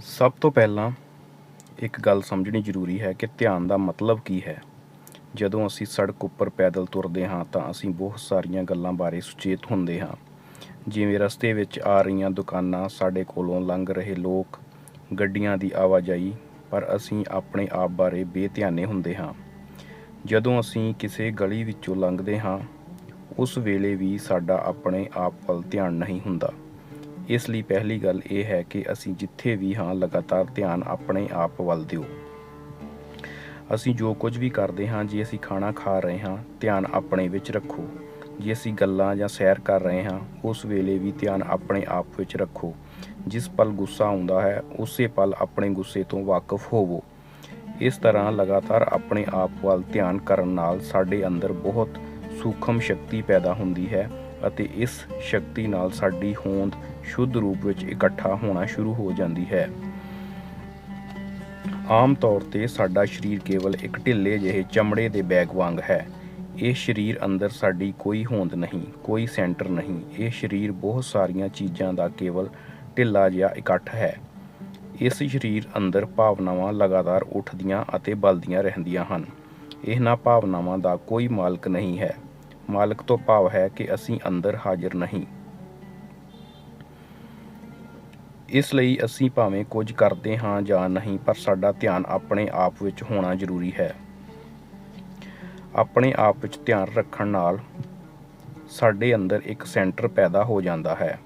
ਸਭ ਤੋਂ ਪਹਿਲਾਂ ਇੱਕ ਗੱਲ ਸਮਝਣੀ ਜ਼ਰੂਰੀ ਹੈ ਕਿ ਧਿਆਨ ਦਾ ਮਤਲਬ ਕੀ ਹੈ। ਜਦੋਂ ਅਸੀਂ ਸੜਕ ਉੱਪਰ ਪੈਦਲ ਤੁਰਦੇ ਹਾਂ ਤਾਂ ਅਸੀਂ ਬਹੁਤ ਸਾਰੀਆਂ ਗੱਲਾਂ ਬਾਰੇ ਸੁਚੇਤ ਹੁੰਦੇ ਹਾਂ। ਜਿਵੇਂ ਰਸਤੇ ਵਿੱਚ ਆ ਰਹੀਆਂ ਦੁਕਾਨਾਂ ਸਾਡੇ ਕੋਲੋਂ ਲੰਘ ਰਹੇ ਲੋਕ, ਗੱਡੀਆਂ ਦੀ ਆਵਾਜਾਈ, ਪਰ ਅਸੀਂ ਆਪਣੇ ਆਪ ਬਾਰੇ ਬੇਧਿਆਨੇ ਹੁੰਦੇ ਹਾਂ। ਜਦੋਂ ਅਸੀਂ ਕਿਸੇ ਗਲੀ ਵਿੱਚੋਂ ਲੰਘਦੇ ਹਾਂ ਉਸ ਵੇਲੇ ਵੀ ਸਾਡਾ ਆਪਣੇ ਆਪ ਵੱਲ ਧਿਆਨ ਨਹੀਂ ਹੁੰਦਾ। ਇਸ ਲਈ ਪਹਿਲੀ ਗੱਲ ਇਹ ਹੈ ਕਿ ਅਸੀਂ ਜਿੱਥੇ ਵੀ ਹਾਂ, ਲਗਾਤਾਰ ਧਿਆਨ ਆਪਣੇ ਆਪ ਵੱਲ ਦਿਓ। ਅਸੀਂ ਜੋ ਕੁਝ ਵੀ ਕਰਦੇ ਹਾਂ, ਜੇ ਅਸੀਂ ਖਾਣਾ ਖਾ ਰਹੇ ਹਾਂ, ਧਿਆਨ ਆਪਣੇ ਵਿੱਚ ਰੱਖੋ। ਜੇ ਅਸੀਂ ਗੱਲਾਂ ਜਾਂ ਸੈਰ ਕਰ ਰਹੇ ਹਾਂ, ਉਸ ਵੇਲੇ ਵੀ ਧਿਆਨ ਆਪਣੇ ਆਪ ਵਿੱਚ ਰੱਖੋ। ਜਿਸ ਪਲ ਗੁੱਸਾ ਆਉਂਦਾ ਹੈ, ਉਸੇ ਪਲ ਆਪਣੇ ਗੁੱਸੇ ਤੋਂ ਵਾਕਿਫ ਹੋਵੋ। ਇਸ ਤਰ੍ਹਾਂ ਲਗਾਤਾਰ ਆਪਣੇ ਆਪ ਵੱਲ ਧਿਆਨ ਕਰਨ ਨਾਲ ਸਾਡੇ ਅੰਦਰ ਬਹੁਤ ਸੂਖਮ ਸ਼ਕਤੀ ਪੈਦਾ ਹੁੰਦੀ ਹੈ ਅਤੇ ਇਸ ਸ਼ਕਤੀ ਨਾਲ ਸਾਡੀ ਹੋਂਦ ਸ਼ੁੱਧ ਰੂਪ ਵਿੱਚ ਇਕੱਠਾ ਹੋਣਾ ਸ਼ੁਰੂ ਹੋ ਜਾਂਦੀ ਹੈ। ਆਮ ਤੌਰ ਤੇ ਸਾਡਾ ਸਰੀਰ ਕੇਵਲ ਇੱਕ ਢਿੱਲੇ ਜਿਹੇ ਚਮੜੇ ਦੇ ਬੈਗ ਵਾਂਗ ਹੈ। ਇਹ ਸਰੀਰ ਅੰਦਰ ਸਾਡੀ ਕੋਈ ਹੋਂਦ ਨਹੀਂ, ਕੋਈ ਸੈਂਟਰ ਨਹੀਂ। ਇਹ ਸਰੀਰ ਬਹੁਤ ਸਾਰੀਆਂ ਚੀਜ਼ਾਂ ਦਾ ਕੇਵਲ ਢਿੱਲਾ ਜਿਹਾ ਇਕੱਠ ਹੈ। ਇਸ ਸਰੀਰ ਅੰਦਰ ਭਾਵਨਾਵਾਂ ਲਗਾਤਾਰ ਉੱਠਦੀਆਂ ਅਤੇ ਬਲਦੀਆਂ ਰਹਿੰਦੀਆਂ ਹਨ। ਇਹਨਾਂ ਭਾਵਨਾਵਾਂ ਦਾ ਕੋਈ ਮਾਲਕ ਨਹੀਂ ਹੈ। ਮਾਲਕ ਤੋਂ ਭਾਵ ਹੈ ਕਿ ਅਸੀਂ ਅੰਦਰ ਹਾਜ਼ਰ ਨਹੀਂ। ਇਸ ਲਈ ਅਸੀਂ ਭਾਵੇਂ ਕੁਝ ਕਰਦੇ ਹਾਂ ਜਾਂ ਨਹੀਂ, ਪਰ ਸਾਡਾ ਧਿਆਨ ਆਪਣੇ ਆਪ ਵਿੱਚ ਹੋਣਾ ਜ਼ਰੂਰੀ ਹੈ। ਆਪਣੇ ਆਪ ਵਿੱਚ ਧਿਆਨ ਰੱਖਣ ਨਾਲ ਸਾਡੇ ਅੰਦਰ ਇੱਕ ਸੈਂਟਰ ਪੈਦਾ ਹੋ ਜਾਂਦਾ ਹੈ।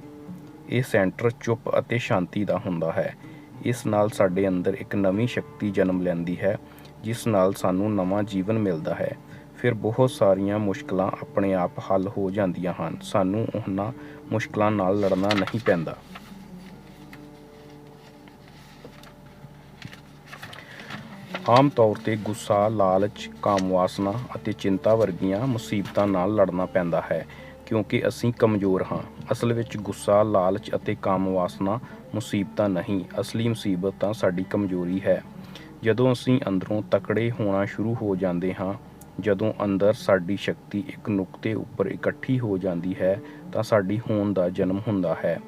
ਇਹ ਸੈਂਟਰ ਚੁੱਪ ਅਤੇ ਸ਼ਾਂਤੀ ਦਾ ਹੁੰਦਾ ਹੈ। ਇਸ ਨਾਲ ਸਾਡੇ ਅੰਦਰ ਇੱਕ ਨਵੀਂ ਸ਼ਕਤੀ ਜਨਮ ਲੈਂਦੀ ਹੈ, ਜਿਸ ਨਾਲ ਸਾਨੂੰ ਨਵਾਂ ਜੀਵਨ ਮਿਲਦਾ ਹੈ। ਫਿਰ ਬਹੁਤ ਸਾਰੀਆਂ ਮੁਸ਼ਕਲਾਂ ਆਪਣੇ ਆਪ ਹੱਲ ਹੋ ਜਾਂਦੀਆਂ ਹਨ। ਸਾਨੂੰ ਉਹਨਾਂ ਮੁਸ਼ਕਲਾਂ ਨਾਲ ਲੜਨਾ ਨਹੀਂ ਪੈਂਦਾ। ਆਮ ਤੌਰ ਤੇ ਗੁੱਸਾ, ਲਾਲਚ, ਕਾਮ ਵਾਸਨਾ ਅਤੇ ਚਿੰਤਾ ਵਰਗੀਆਂ ਮੁਸੀਬਤਾਂ ਨਾਲ ਲੜਨਾ ਪੈਂਦਾ ਹੈ ਕਿਉਂਕਿ ਅਸੀਂ ਕਮਜ਼ੋਰ ਹਾਂ। ਅਸਲ ਵਿੱਚ ਗੁੱਸਾ, ਲਾਲਚ ਅਤੇ ਕਾਮ ਵਾਸਨਾ ਮੁਸੀਬਤਾਂ ਨਹੀਂ ਅਸਲੀ ਮੁਸੀਬਤ ਤਾਂ ਸਾਡੀ ਕਮਜ਼ੋਰੀ ਹੈ। ਜਦੋਂ ਅਸੀਂ ਅੰਦਰੋਂ ਤਕੜੇ ਹੋਣਾ ਸ਼ੁਰੂ ਹੋ ਜਾਂਦੇ ਹਾਂ ਜਦੋਂ ਅੰਦਰ ਸਾਡੀ ਸ਼ਕਤੀ ਇੱਕ ਨੁਕਤੇ ਉੱਪਰ ਇਕੱਠੀ ਹੋ ਜਾਂਦੀ ਹੈ, ਤਾਂ ਸਾਡੀ ਹੋਂਦ ਦਾ ਜਨਮ ਹੁੰਦਾ ਹੈ।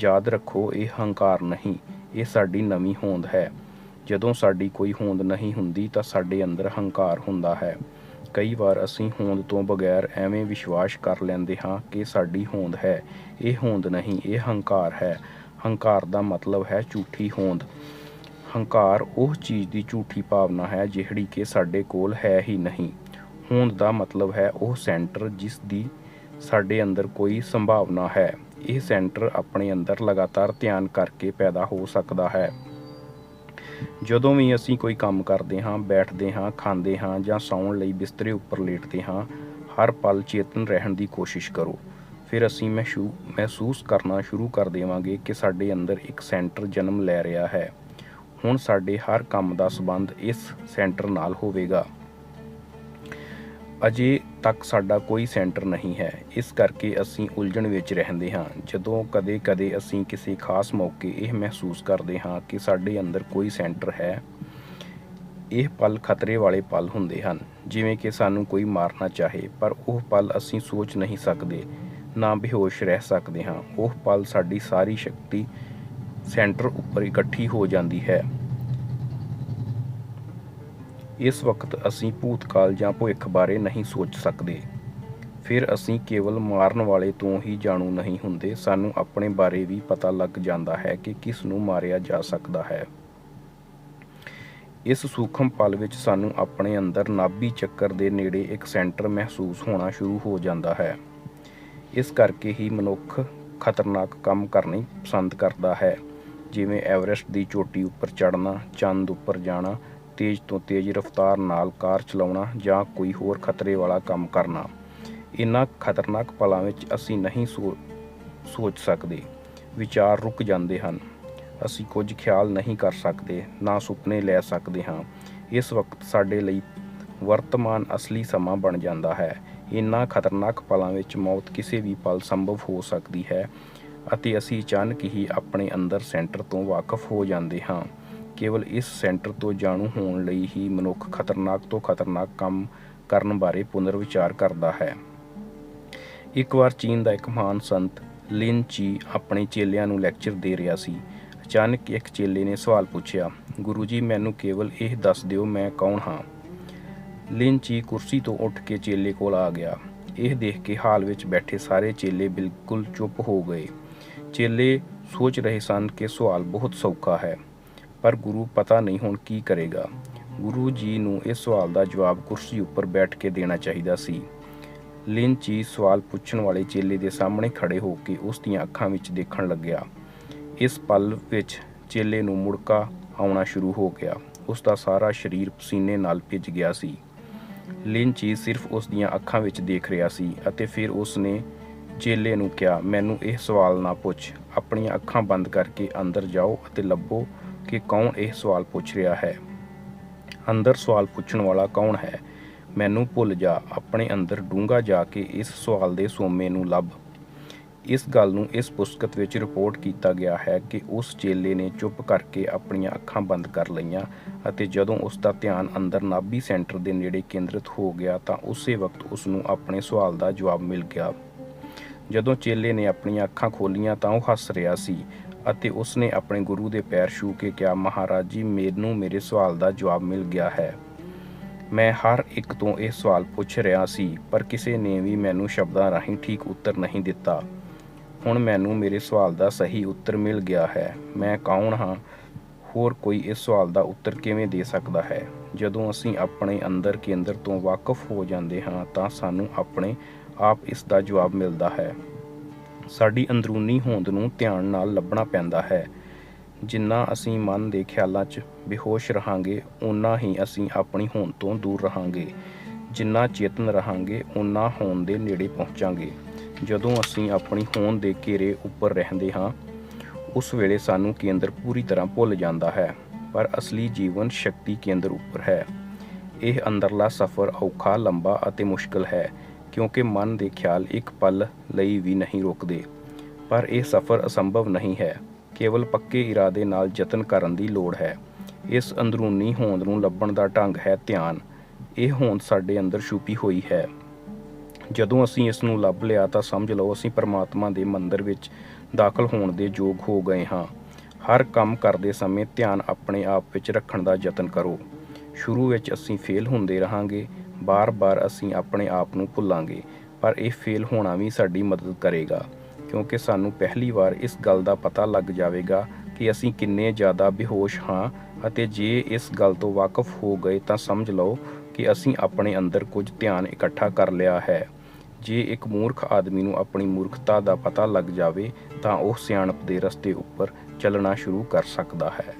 ਯਾਦ ਰੱਖੋ, ਇਹ ਹੰਕਾਰ ਨਹੀਂ, ਇਹ ਸਾਡੀ ਨਵੀਂ ਹੋਂਦ ਹੈ। ਜਦੋਂ ਸਾਡੀ ਕੋਈ ਹੋਂਦ ਨਹੀਂ ਹੁੰਦੀ, ਤਾਂ ਸਾਡੇ ਅੰਦਰ ਹੰਕਾਰ ਹੁੰਦਾ ਹੈ। ਕਈ ਵਾਰ ਅਸੀਂ ਹੋਂਦ ਤੋਂ ਬਗੈਰ ਐਵੇਂ ਵਿਸ਼ਵਾਸ ਕਰ ਲੈਂਦੇ ਹਾਂ ਕਿ ਸਾਡੀ ਹੋਂਦ ਹੈ। ਇਹ ਹੋਂਦ ਨਹੀਂ, ਇਹ ਹੰਕਾਰ ਹੈ। ਹੰਕਾਰ ਦਾ ਮਤਲਬ ਹੈ ਝੂਠੀ ਹੋਂਦ। ਹੰਕਾਰ ਉਹ ਚੀਜ਼ ਦੀ ਝੂਠੀ ਭਾਵਨਾ ਹੈ, ਜਿਹੜੀ ਕਿ ਸਾਡੇ ਕੋਲ ਹੈ ਹੀ ਨਹੀਂ। ਹੋਣ ਦਾ ਮਤਲਬ ਹੈ ਉਹ ਸੈਂਟਰ ਜਿਸ ਦੀ ਸਾਡੇ ਅੰਦਰ ਕੋਈ ਸੰਭਾਵਨਾ ਹੈ। ਇਹ ਸੈਂਟਰ ਆਪਣੇ ਅੰਦਰ ਲਗਾਤਾਰ ਧਿਆਨ ਕਰਕੇ ਪੈਦਾ ਹੋ ਸਕਦਾ ਹੈ। ਜਦੋਂ ਵੀ ਅਸੀਂ ਕੋਈ ਕੰਮ ਕਰਦੇ ਹਾਂ, ਬੈਠਦੇ ਹਾਂ, ਖਾਂਦੇ ਹਾਂ ਜਾਂ ਸੌਣ ਲਈ ਬਿਸਤਰੇ ਉੱਪਰ ਲੇਟਦੇ ਹਾਂ, ਹਰ ਪਲ ਚੇਤਨ ਰਹਿਣ ਦੀ ਕੋਸ਼ਿਸ਼ ਕਰੋ। ਫਿਰ ਅਸੀਂ ਮਹਿਸ਼ੂ, ਮਹਿਸੂਸ ਕਰਨਾ ਸ਼ੁਰੂ ਕਰ ਦੇਵਾਂਗੇ ਕਿ ਸਾਡੇ ਅੰਦਰ ਇੱਕ ਸੈਂਟਰ ਜਨਮ ਲੈ ਰਿਹਾ ਹੈ। ਹੁਣ ਸਾਡੇ ਹਰ ਕੰਮ ਦਾ ਸਬੰਧ ਇਸ ਸੈਂਟਰ ਨਾਲ ਹੋਵੇਗਾ। ਅਜੇ ਤੱਕ ਸਾਡਾ ਕੋਈ ਸੈਂਟਰ ਨਹੀਂ ਹੈ। ਇਸ ਕਰਕੇ ਅਸੀਂ ਉਲਝਣ ਵਿੱਚ ਰਹਿੰਦੇ ਹਾਂ। ਜਦੋਂ ਕਦੇ-ਕਦੇ ਅਸੀਂ ਕਿਸੇ ਖਾਸ ਮੌਕੇ ਇਹ ਮਹਿਸੂਸ ਕਰਦੇ ਹਾਂ ਕਿ ਸਾਡੇ ਅੰਦਰ ਕੋਈ ਸੈਂਟਰ ਹੈ, ਇਹ ਪਲ ਖਤਰੇ ਵਾਲੇ ਪਲ ਹੁੰਦੇ ਹਨ। ਜਿਵੇਂ ਕਿ ਸਾਨੂੰ ਕੋਈ ਮਾਰਨਾ ਚਾਹੇ, ਪਰ ਉਹ ਪਲ ਅਸੀਂ ਸੋਚ ਨਹੀਂ ਸਕਦੇ, ਨਾ ਬੇਹੋਸ਼ ਰਹਿ ਸਕਦੇ ਹਾਂ। ਉਹ ਪਲ ਸਾਡੀ ਸਾਰੀ ਸ਼ਕਤੀ ਸੈਂਟਰ ਉੱਪਰ ਇਕੱਠੀ ਹੋ ਜਾਂਦੀ ਹੈ। ਇਸ ਵਕਤ ਅਸੀਂ ਭੂਤਕਾਲ ਜਾਂ ਭਵਿੱਖ ਬਾਰੇ ਨਹੀਂ ਸੋਚ ਸਕਦੇ। ਫਿਰ ਅਸੀਂ ਕੇਵਲ ਮਾਰਨ ਵਾਲੇ ਤੋਂ ਹੀ ਜਾਣੂ ਨਹੀਂ ਹੁੰਦੇ। ਸਾਨੂੰ ਆਪਣੇ ਬਾਰੇ ਵੀ ਪਤਾ ਲੱਗ ਜਾਂਦਾ ਹੈ ਕਿ ਕਿਸ ਨੂੰ ਮਾਰਿਆ ਜਾ ਸਕਦਾ ਹੈ। ਇਸ ਸੂਖਮ ਪਲ ਵਿੱਚ ਸਾਨੂੰ ਆਪਣੇ ਅੰਦਰ ਨਾਭੀ ਚੱਕਰ ਦੇ ਨੇੜੇ ਇੱਕ ਸੈਂਟਰ ਮਹਿਸੂਸ ਹੋਣਾ ਸ਼ੁਰੂ ਹੋ ਜਾਂਦਾ ਹੈ। ਇਸ ਕਰਕੇ ਹੀ ਮਨੁੱਖ ਖਤਰਨਾਕ ਕੰਮ ਕਰਨੇ ਪਸੰਦ ਕਰਦਾ ਹੈ। ਜਿਵੇਂ ਐਵਰੈਸਟ ਦੀ ਚੋਟੀ ਉੱਪਰ ਚੜ੍ਹਨਾ, ਚੰਦ ਉੱਪਰ ਜਾਣਾ ਤੇਜ਼ ਤੋਂ ਤੇਜ਼ ਰਫ਼ਤਾਰ ਨਾਲ ਕਾਰ ਚਲਾਉਣਾ ਜਾਂ ਕੋਈ ਹੋਰ ਖਤਰੇ ਵਾਲਾ ਕੰਮ ਕਰਨਾ, ਇਨ੍ਹਾਂ ਖਤਰਨਾਕ ਪਲਾਂ ਵਿੱਚ ਅਸੀਂ ਨਹੀਂ ਸੋ- ਸੋਚ ਸਕਦੇ। ਵਿਚਾਰ ਰੁਕ ਜਾਂਦੇ ਹਨ। ਅਸੀਂ ਕੁਝ ਖਿਆਲ ਨਹੀਂ ਕਰ ਸਕਦੇ, ਨਾ ਸੁਪਨੇ ਲੈ ਸਕਦੇ ਹਾਂ। ਇਸ ਵਕਤ ਸਾਡੇ ਲਈ ਵਰਤਮਾਨ ਅਸਲੀ ਸਮਾਂ ਬਣ ਜਾਂਦਾ ਹੈ। ਇਨ੍ਹਾਂ ਖਤਰਨਾਕ ਪਲਾਂ ਵਿੱਚ ਮੌਤ ਕਿਸੇ ਵੀ ਪਲ ਸੰਭਵ ਹੋ ਸਕਦੀ ਹੈ ਅਤੇ ਅਸੀਂ ਅਚਾਨਕ ਹੀ ਆਪਣੇ ਅੰਦਰ ਸੈਂਟਰ ਤੋਂ ਵਾਕਫ ਹੋ ਜਾਂਦੇ ਹਾਂ। ਕੇਵਲ ਇਸ ਸੈਂਟਰ ਤੋਂ ਜਾਣੂ ਹੋਣ ਲਈ ਹੀ ਮਨੁੱਖ ਖਤਰਨਾਕ ਤੋਂ ਖਤਰਨਾਕ ਕੰਮ ਕਰਨ ਬਾਰੇ ਪੁਨਰ ਵਿਚਾਰ ਕਰਦਾ ਹੈ। ਇੱਕ ਵਾਰ ਚੀਨ ਦਾ ਇੱਕ ਮਹਾਨ ਸੰਤ ਲਿਨ ਚੀ ਆਪਣੇ ਚੇਲਿਆਂ ਨੂੰ ਲੈਕਚਰ ਦੇ ਰਿਹਾ ਸੀ। ਅਚਾਨਕ ਇੱਕ ਚੇਲੇ ਨੇ ਸਵਾਲ ਪੁੱਛਿਆ, ਗੁਰੂ ਜੀ, ਮੈਨੂੰ ਕੇਵਲ ਇਹ ਦੱਸ ਦਿਓ ਮੈਂ ਕੌਣ ਹਾਂ? ਲਿਨ ਚੀ ਕੁਰਸੀ ਤੋਂ ਉੱਠ ਕੇ ਚੇਲੇ ਕੋਲ ਆ ਗਿਆ। ਇਹ ਦੇਖ ਕੇ ਹਾਲ ਵਿੱਚ ਬੈਠੇ ਸਾਰੇ ਚੇਲੇ ਬਿਲਕੁਲ ਚੁੱਪ ਹੋ ਗਏ। ਚੇਲੇ ਸੋਚ ਰਹੇ ਸਨ ਕਿ ਸਵਾਲ ਬਹੁਤ ਸੌਖਾ ਹੈ। ਪਰ ਗੁਰੂ ਪਤਾ ਨਹੀਂ ਹੁਣ ਕੀ ਕਰੇਗਾ। ਗੁਰੂ ਜੀ ਨੂੰ ਇਸ ਸਵਾਲ ਦਾ ਜਵਾਬ ਕੁਰਸੀ ਉੱਪਰ ਬੈਠ ਕੇ ਦੇਣਾ ਚਾਹੀਦਾ ਸੀ। ਲਿਨ ਚੀ ਸਵਾਲ ਪੁੱਛਣ ਵਾਲੇ ਚੇਲੇ ਦੇ ਸਾਹਮਣੇ ਖੜੇ ਹੋ ਕੇ ਉਸ ਦੀਆਂ ਅੱਖਾਂ ਵਿੱਚ ਦੇਖਣ ਲੱਗਿਆ। ਇਸ ਪਲ ਵਿੱਚ ਚੇਲੇ ਨੂੰ ਮੁੜਕਾ ਆਉਣਾ ਸ਼ੁਰੂ ਹੋ ਗਿਆ। ਉਸ ਦਾ ਸਾਰਾ ਸਰੀਰ ਪਸੀਨੇ ਨਾਲ ਭਿੱਜ ਗਿਆ ਸੀ। ਲਿਨ ਚੀ ਸਿਰਫ ਉਸ ਦੀਆਂ ਅੱਖਾਂ ਵਿੱਚ ਦੇਖ ਰਿਹਾ ਸੀ ਅਤੇ ਫਿਰ ਉਸ ਨੇ ਚੇਲੇ ਨੂੰ ਕਿਹਾ, ਮੈਨੂੰ ਇਹ ਸਵਾਲ ਨਾ ਪੁੱਛ। ਆਪਣੀਆਂ ਅੱਖਾਂ ਬੰਦ ਕਰਕੇ ਅੰਦਰ ਜਾਓ ਅਤੇ ਲੱਭੋ। ਕਿ ਕੌਣ ਇਹ ਸਵਾਲ ਪੁੱਛ ਰਿਹਾ ਹੈ? ਅੰਦਰ ਸਵਾਲ ਪੁੱਛਣ ਵਾਲਾ ਕੌਣ ਹੈ? ਮੈਨੂੰ ਭੁੱਲ ਜਾ, ਆਪਣੇ ਅੰਦਰ ਡੂੰਘਾ ਜਾ ਕੇ ਇਸ ਸਵਾਲ ਦੇ ਸੋਮੇ ਨੂੰ ਲੱਭ। ਇਸ ਗੱਲ ਨੂੰ ਇਸ ਪੁਸਤਕ ਵਿੱਚ ਰਿਪੋਰਟ ਕੀਤਾ ਗਿਆ ਹੈ ਕਿ ਉਸ ਚੇਲੇ ਨੇ ਚੁੱਪ ਕਰਕੇ ਆਪਣੀਆਂ ਅੱਖਾਂ ਬੰਦ ਕਰ ਲਈਆਂ ਅਤੇ ਜਦੋਂ ਉਸ ਦਾ ਧਿਆਨ ਅੰਦਰ ਨਾਭੀ ਸੈਂਟਰ ਦੇ ਨੇੜੇ ਕੇਂਦਰਿਤ ਹੋ ਗਿਆ ਤਾਂ ਉਸੇ ਵਕਤ ਉਸ ਨੂੰ ਆਪਣੇ ਸਵਾਲ ਦਾ ਜਵਾਬ ਮਿਲ ਗਿਆ। ਜਦੋਂ ਚੇਲੇ ਨੇ ਆਪਣੀਆਂ ਅੱਖਾਂ ਖੋਲੀਆਂ ਤਾਂ ਉਹ ਹੱਸ ਰਿਹਾ ਸੀ ਅਤੇ ਉਸ ਨੇ ਆਪਣੇ ਗੁਰੂ ਦੇ ਪੈਰ ਛੂ ਕੇ ਕਿਹਾ, ਮਹਾਰਾਜ ਜੀ, ਮੈਨੂੰ ਮੇਰੇ ਸਵਾਲ ਦਾ ਜਵਾਬ ਮਿਲ ਗਿਆ ਹੈ। ਮੈਂ ਹਰ ਇੱਕ ਤੋਂ ਇਹ ਸਵਾਲ ਪੁੱਛ ਰਿਹਾ ਸੀ, ਪਰ ਕਿਸੇ ਨੇ ਵੀ ਮੈਨੂੰ ਸ਼ਬਦਾਂ ਰਾਹੀਂ ਠੀਕ ਉੱਤਰ ਨਹੀਂ ਦਿੱਤਾ। ਹੁਣ ਮੈਨੂੰ ਮੇਰੇ ਸਵਾਲ ਦਾ ਸਹੀ ਉੱਤਰ ਮਿਲ ਗਿਆ ਹੈ। ਮੈਂ ਕੌਣ ਹਾਂ? ਹੋਰ ਕੋਈ ਇਸ ਸਵਾਲ ਦਾ ਉੱਤਰ ਕਿਵੇਂ ਦੇ ਸਕਦਾ ਹੈ? ਜਦੋਂ ਅਸੀਂ ਆਪਣੇ ਅੰਦਰ ਕੇਂਦਰ ਤੋਂ ਵਾਕਿਫ ਹੋ ਜਾਂਦੇ ਹਾਂ, ਤਾਂ ਸਾਨੂੰ ਆਪਣੇ ਆਪ ਇਸ ਦਾ ਜਵਾਬ ਮਿਲਦਾ ਹੈ। ਸਾਡੀ ਅੰਦਰੂਨੀ ਹੋਂਦ ਨੂੰ ਧਿਆਨ ਨਾਲ ਲੱਭਣਾ ਪੈਂਦਾ ਹੈ। ਜਿੰਨਾ ਅਸੀਂ ਮਨ ਦੇ ਖਿਆਲਾਂ 'ਚ ਬੇਹੋਸ਼ ਰਹਾਂਗੇ ਉਨਾ ਹੀ ਅਸੀਂ ਆਪਣੀ ਹੋਂਦ ਤੋਂ ਦੂਰ ਰਹਾਂਗੇ। ਜਿੰਨਾ ਚੇਤਨ ਰਹਾਂਗੇ ਉਨਾ ਹੋਂਦ ਦੇ ਨੇੜੇ ਪਹੁੰਚਾਂਗੇ। ਜਦੋਂ ਅਸੀਂ ਆਪਣੀ ਹੋਂਦ ਦੇ ਘੇਰੇ ਉੱਪਰ ਰਹਿੰਦੇ ਹਾਂ, ਉਸ ਵੇਲੇ ਸਾਨੂੰ ਕੇਂਦਰ ਪੂਰੀ ਤਰ੍ਹਾਂ ਭੁੱਲ ਜਾਂਦਾ ਹੈ, ਪਰ ਅਸਲੀ ਜੀਵਨ ਸ਼ਕਤੀ ਕੇਂਦਰ ਉੱਪਰ ਹੈ। ਇਹ ਅੰਦਰਲਾ ਸਫ਼ਰ ਔਖਾ, ਲੰਬਾ ਅਤੇ ਮੁਸ਼ਕਲ ਹੈ। ਕਿਉਂਕਿ ਮਨ ਦੇ ਖਿਆਲ ਇੱਕ ਪਲ ਲਈ ਵੀ ਨਹੀਂ ਰੁਕਦੇ। ਪਰ ਇਹ ਸਫ਼ਰ ਅਸੰਭਵ ਨਹੀਂ ਹੈ। ਕੇਵਲ ਪੱਕੇ ਇਰਾਦੇ ਨਾਲ ਯਤਨ ਕਰਨ ਦੀ ਲੋੜ ਹੈ। ਇਸ ਅੰਦਰੂਨੀ ਹੋਂਦ ਨੂੰ ਲੱਭਣ ਦਾ ਢੰਗ ਹੈ ਧਿਆਨ। ਇਹ ਹੋਂਦ ਸਾਡੇ ਅੰਦਰ ਛੁਪੀ ਹੋਈ ਹੈ। ਜਦੋਂ ਅਸੀਂ ਇਸ ਨੂੰ ਲੱਭ ਲਿਆ ਤਾਂ ਸਮਝ ਲਓ ਅਸੀਂ ਪਰਮਾਤਮਾ ਦੇ ਮੰਦਰ ਵਿੱਚ ਦਾਖਲ ਹੋਣ ਦੇ ਯੋਗ ਹੋ ਗਏ ਹਾਂ। ਹਰ ਕੰਮ ਕਰਦੇ ਸਮੇਂ ਧਿਆਨ ਆਪਣੇ ਆਪ ਵਿੱਚ ਰੱਖਣ ਦਾ ਯਤਨ ਕਰੋ। ਸ਼ੁਰੂ ਵਿੱਚ ਅਸੀਂ ਫੇਲ ਹੁੰਦੇ ਰਹਾਂਗੇ। ਬਾਰ-ਬਾਰ ਅਸੀਂ ਆਪਣੇ ਆਪ ਨੂੰ ਭੁੱਲਾਂਗੇ, ਪਰ ਇਹ ਫੇਲ ਹੋਣਾ ਵੀ ਸਾਡੀ ਮਦਦ ਕਰੇਗਾ, ਕਿਉਂਕਿ ਸਾਨੂੰ ਪਹਿਲੀ ਵਾਰ ਇਸ ਗੱਲ ਦਾ ਪਤਾ ਲੱਗ ਜਾਵੇਗਾ ਕਿ ਅਸੀਂ ਕਿੰਨੇ ਜ਼ਿਆਦਾ ਬੇਹੋਸ਼ ਹਾਂ ਅਤੇ ਜੇ ਇਸ ਗੱਲ ਤੋਂ ਵਾਕਿਫ ਹੋ ਗਏ ਤਾਂ ਸਮਝ ਲਓ ਕਿ ਅਸੀਂ ਆਪਣੇ ਅੰਦਰ ਕੁਝ ਧਿਆਨ ਇਕੱਠਾ ਕਰ ਲਿਆ ਹੈ। ਜੇ ਇੱਕ ਮੂਰਖ ਆਦਮੀ ਨੂੰ ਆਪਣੀ ਮੂਰਖਤਾ ਦਾ ਪਤਾ ਲੱਗ ਜਾਵੇ ਤਾਂ ਉਹ ਸਿਆਣਪ ਦੇ ਰਸਤੇ ਉੱਪਰ ਚੱਲਣਾ ਸ਼ੁਰੂ ਕਰ ਸਕਦਾ ਹੈ।